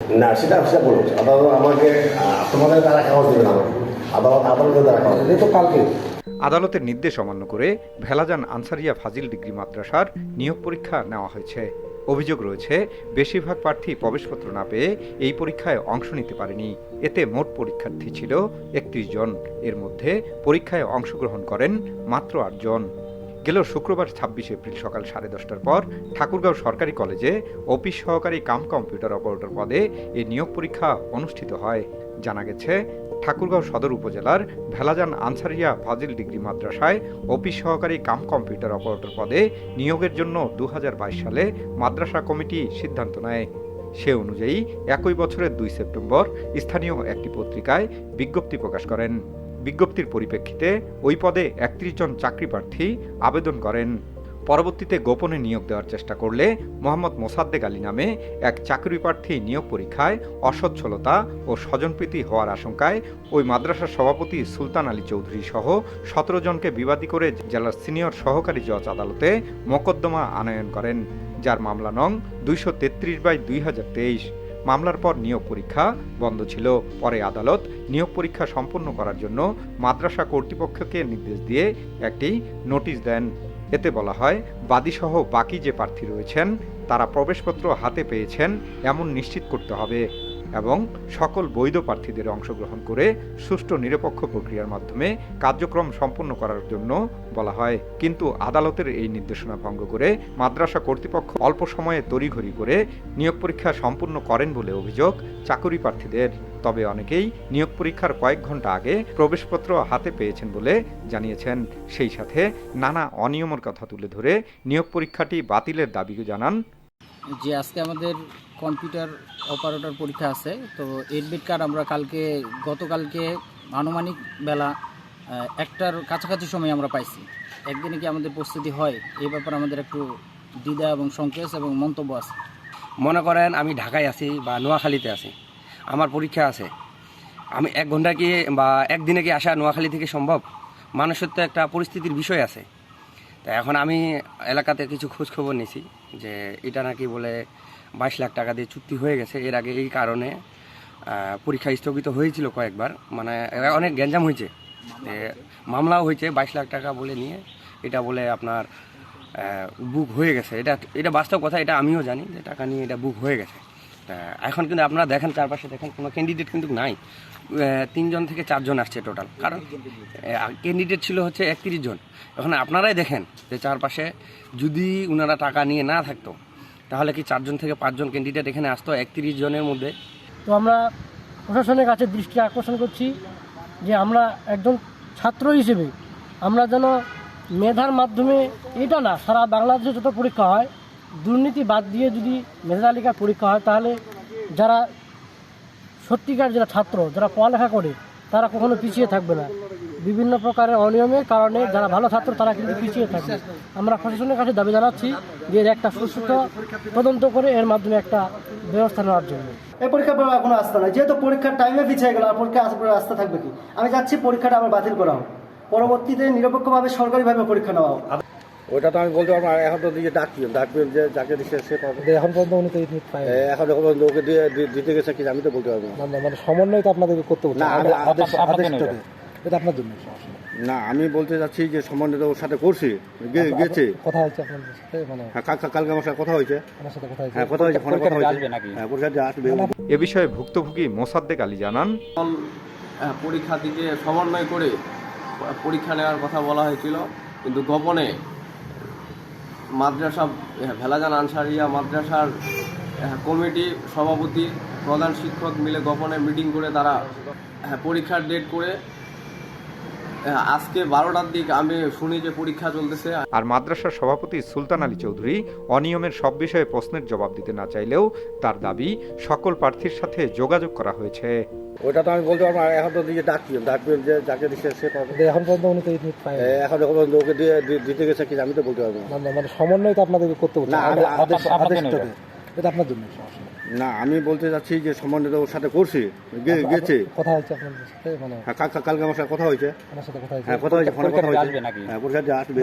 না, সেটা সেটা বলুন আদালত আমাকে তোমাদের তারা কাগজ দেবে না আদালত আদালতের দ্বারা কাগজ দেবে। তো কালকে। আদালতের নির্দেশ অমান্য করে ভেলাজান আনসারিয়া ফাজিল ডিগ্রি মাদ্রাসার নিয়োগ পরীক্ষা নেওয়া হয়েছে। অভিযোগ রয়েছে, বেশিরভাগ প্রার্থী প্রবেশপত্র না পেয়ে এই পরীক্ষায় অংশ নিতে পারেনি। এতে মোট পরীক্ষার্থী ছিল একত্রিশ জন। এর মধ্যে পরীক্ষায় অংশগ্রহণ করেন মাত্র আটজন গেল শুক্রবার ছাব্বিশ এপ্রিল সকাল সাড়ে দশটার পর ঠাকুরগাঁও সরকারি কলেজে অফিস সহকারী কাম কম্পিউটার অপারেটর পদে এই নিয়োগ পরীক্ষা অনুষ্ঠিত হয়। জানা গেছে, ঠাকুরগাঁও সদর উপজেলার ভেলাজান আনসারিয়া ফাজিল ডিগ্রি মাদ্রাসায় অফিস সহকারী কাম কম্পিউটার অপারেটর পদে নিয়োগের জন্য দু হাজার বাইশ সালে মাদ্রাসা কমিটি সিদ্ধান্ত নেয়। সে অনুযায়ী একই বছরের দুই সেপ্টেম্বর স্থানীয় একটি পত্রিকায় বিজ্ঞপ্তি প্রকাশ করেন। বিজ্ঞপ্তির পরিপ্রেক্ষিতে ওই পদে একত্রিশ জন চাকরি প্রার্থী আবেদন করেন। পরবর্তীতে গোপনে নিয়োগ দেওয়ার চেষ্টা করলে মোহাম্মদ মোসাদ্দেক আলী নামে এক চাকরি প্রার্থী নিয়োগ পরীক্ষায় অসচ্ছলতা ও স্বজনপ্রীতি হওয়ার আশঙ্কায় ওই মাদ্রাসার সভাপতি সুলতান আলী চৌধুরী সহ সতেরো জনকে বিবাদী করে জেলার সিনিয়র সহকারী জজ আদালতে মোকদ্দমা আনয়ন করেন, যার মামলা নং দুইশো তেত্রিশ বাই দুই হাজার তেইশ। মামলার পর নিয়োগ পরীক্ষা বন্ধ ছিল। পরে আদালত নিয়োগ পরীক্ষা সম্পন্ন করার জন্য মাদ্রাসা কর্তৃপক্ষকে নির্দেশ দিয়ে একটি নোটিশ দেন। এতে বলা হয়, বাদীসহ বাকি যে প্রার্থী রয়েছেন, তারা প্রবেশপত্র হাতে পেয়েছেন, এমন নিশ্চিত করতে হবে। এবং সকল বৈধ প্রার্থীদের অংশগ্রহণ করে সুষ্ঠু নিরপেক্ষ প্রক্রিয়ার মাধ্যমে কার্যক্রম সম্পন্ন করার জন্য বলা হয়। কিন্তু আদালতের এই নির্দেশনা ভঙ্গ করে মাদ্রাসা কর্তৃপক্ষ অল্প সময়ে তড়িঘড়ি করে নিয়োগ পরীক্ষা সম্পূর্ণ করেন বলে অভিযোগ চাকরি প্রার্থীদের। তবে অনেকেই নিয়োগ পরীক্ষার কয়েক ঘণ্টা আগে প্রবেশপত্র হাতে পেয়েছেন বলে জানিয়েছেন। সেই সাথে নানা অনিয়মের কথা তুলে ধরে নিয়োগ পরীক্ষাটি বাতিলের দাবি জানান যে আজকে আমাদের কম্পিউটার অপারেটর পরীক্ষা আছে, তো এডমিট কার্ড আমরা কালকে, গতকালকে আনুমানিক বেলা একটার কাছাকাছি সময় আমরা পাইছি। একদিনে কি আমাদের প্রস্তুতি হয়? এই ব্যাপারে আমাদের একটু দ্বিধা এবং সংকেত এবং মন্তব্য আছে। মনে করেন আমি ঢাকায় আছি বা নোয়াখালীতে আছি। আমার পরীক্ষা আছে। আমি এক ঘণ্টা কি বা একদিনে কি আসা নোয়াখালী থেকে সম্ভব? মানুষের তো একটা পরিস্থিতির বিষয় আছে। তা এখন আমি এলাকাতে কিছু খোঁজ খবর নিয়েছি যে এটা নাকি বলে বাইশ লাখ টাকা দিয়ে চুক্তি হয়ে গেছে। এর আগে এই কারণে পরীক্ষা স্থগিত হয়েছিল কয়েকবার। মানে অনেক গ্যাঞ্জাম হয়েছে। মামলাও হয়েছে বাইশ লাখ টাকা বলে নিয়ে। এটা বলে আপনার বুক হয়ে গেছে। এটা এটা বাস্তব কথা, এটা আমিও জানি যে টাকা নিয়ে এটা বুক হয়ে গেছে। এখন কিন্তু আপনারা দেখেন চারপাশে দেখেন কোনো ক্যান্ডিডেট কিন্তু নাই। তিনজন থেকে চারজন আসছে টোটাল কারণ ক্যান্ডিডেট ছিল হচ্ছে একত্রিশ জন। এখন আপনারাই দেখেন যে চারপাশে যদি ওনারা টাকা নিয়ে না থাকতো, তাহলে কি চারজন থেকে পাঁচজন ক্যান্ডিডেট এখানে আসতো একত্রিশ জনের মধ্যে? তো আমরা প্রশাসনের কাছে দৃষ্টি আকর্ষণ করছি যে আমরা একজন ছাত্র হিসেবে আমরা যেন মেধার মাধ্যমে এটা না, সারা বাংলাদেশে যত পরীক্ষা হয় দুর্নীতি বাদ দিয়ে যদি মেধা তালিকার পরীক্ষা হয়, তাহলে যারা সত্যিকার যারা ছাত্র, যারা পড়ালেখা করে, তারা কখনো পিছিয়ে থাকবে না। বিভিন্ন প্রকারের অনিয়মের কারণে যারা ভালো ছাত্র, তারা কিন্তু পিছিয়ে থাকবে। আমরা প্রশাসনের কাছে দাবি জানাচ্ছি যে এর একটা সুস্থ তদন্ত করে এর মাধ্যমে একটা ব্যবস্থা নেওয়ার জন্য। এই পরীক্ষার পর কোনো আস্থা নাই। যেহেতু পরীক্ষার টাইমে পিছিয়ে গেল, আর পরীক্ষা আসার পরে আস্থা থাকবে কি? আমি চাচ্ছি পরীক্ষাটা আমার বাতিল করা হোক পরবর্তীতে নিরপেক্ষভাবে সরকারিভাবে পরীক্ষা নেওয়া হোক ওইটা তো আমি বলতে পারব না এখন তো দিয়ে ডাকি ডাকবেন যে যাকে দিচ্ছে সে পাবে। এখন পর্যন্ত উনি তো ইডমিট পায় এ, এখন যখন ওকে দিয়ে দিতে গেছে কি আমি তো বলতে পারব না। মানে সমন্বয় তো আপনাদের করতে হচ্ছে না, আমি আদেশ- আদেশটা এটা আপনার জন্য না আমি বলতে চাচ্ছি যে সম্বন্ধে ওর সাথে করছি গেছে। কথা হচ্ছে আপনাদের সাথে মানে হ্যাঁ কালকে আমার সাথে কথা হয়েছে। আমার সাথে কথা হ্যাঁ কথা হয়েছে ফোনে কথা হয়েছে। হ্যাঁ পরীক্ষা দিয়ে আসবে। এ বিষয়ে ভুক্তভোগী মোসাদ্দেক আলী জানান। আহ, পরীক্ষা দিকে সমন্বয় করে পরীক্ষা নেওয়ার কথা বলা হয়েছিল কিন্তু গোপনে মাদ্রাসা আহ, ভেলাজান আনসারিয়া মাদ্রাসার আহ, কমিটি সভাপতি প্রধান শিক্ষক মিলে গোপনে মিটিং করে তারা আহ, পরীক্ষার ডেট করে আজকে বারোটার দিক আমি শুনি যে পরীক্ষা চলতেছে। আর মাদ্রাসার সভাপতি সুলতান আলী চৌধুরী অনিয়মের সব বিষয়ে প্রশ্নের জবাব দিতে না চাইলেও তার দাবি সকল প্রার্থীর সাথে যোগাযোগ করা হয়েছে। ওইটা তো আমি বলতে পারব না এখন তো দিয়ে ডাকি ডাকবেন যে যাকে দিচ্ছে সে পাবে। এখন পর্যন্ত উনি তো ইডমিট পায় এখন যখন ওকে দিয়ে দিতে গেছে কি আমি তো বলতে পারব না। মানে সমন্বয় তো আপনাদের করতে হচ্ছে। না, এটা আপনার জন্য না আমি বলতে চাচ্ছি যে সম্মানিত ওর সাথে করছি। গে- গেছে। কথা হয়েছে আপনাদের সাথে মানে হ্যাঁ কাল- কালকে আমার সাথে কথা হয়েছে। আমার সাথে কথা হ্যাঁ কথা হয়েছে ফোনে কথা হয়েছে। হ্যাঁ পরীক্ষা দিয়ে আসবে।